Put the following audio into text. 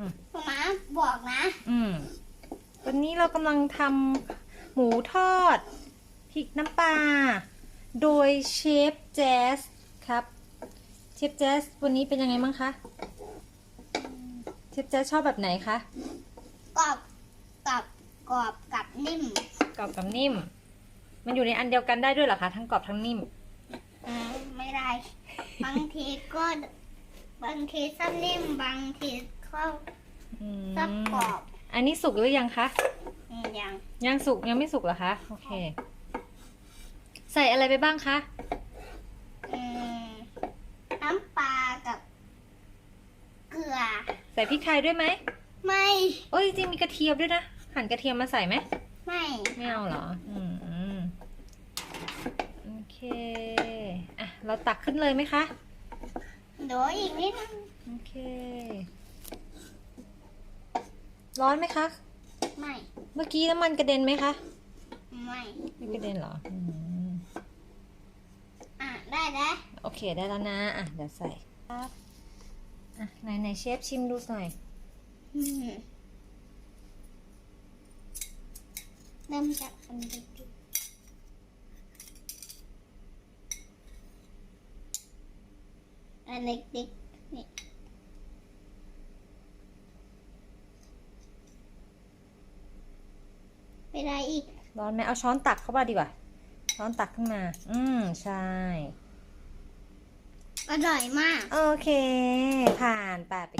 อืมหมาบอกนะอืมวันนี้เรากำลังทำหมูทอดพริกน้ำปลาโดยเชฟแจ๊สครับ เชฟแจ๊สวันนี้เป็นยังไงบ้างคะ เชฟแจ๊สชอบแบบไหนคะ กรอบกับกรอบกับนิ่มกรอบกับนิ่ม มันอยู่ในอันเดียวกันได้ด้วยเหรอคะ ทั้งกรอบทั้งนิ่ม อืมไม่ได้ บางทีก็ บางทีก็นิ่มบางที ก็อืมก็กรอบอันนี้สุกหรือยังคะอืมอย่างยังสุกยังไม่สุกเหรอคะโอเค ใส่อะไรไปบ้างคะอืมน้ำปลากับ เกลือ ใส่พริกไทยด้วยไหมไม่โอ้ยจริงๆมีกระเทียมด้วยนะหั่นกระเทียมมาใส่ไหมไม่ไม่เอาเหรออืมอืมโอเคอะเราตักขึ้นเลยไหมคะ เดี๋ยวอีกนิดนึง โอเค ร้อนไหมคะ ไม่ เมื่อกี้น้ำมันกระเด็นไหมคะ ไม่ไม่กระเด็นเหรออืมอะได้แล้วโอเคได้แล้วนะ อะเดี๋ยวใส่ครับอะไหนไหนเชฟชิมดูหน่อย อืมเริ่มจากอันเล็กๆ อันเล็กๆนี่ ไปได้อีก ร้อนไหมเอาช้อนตักเข้ามาดีกว่า ช้อนตักขึ้นมา อืมใช่ อร่อยมาก โอเค ผ่านไปไป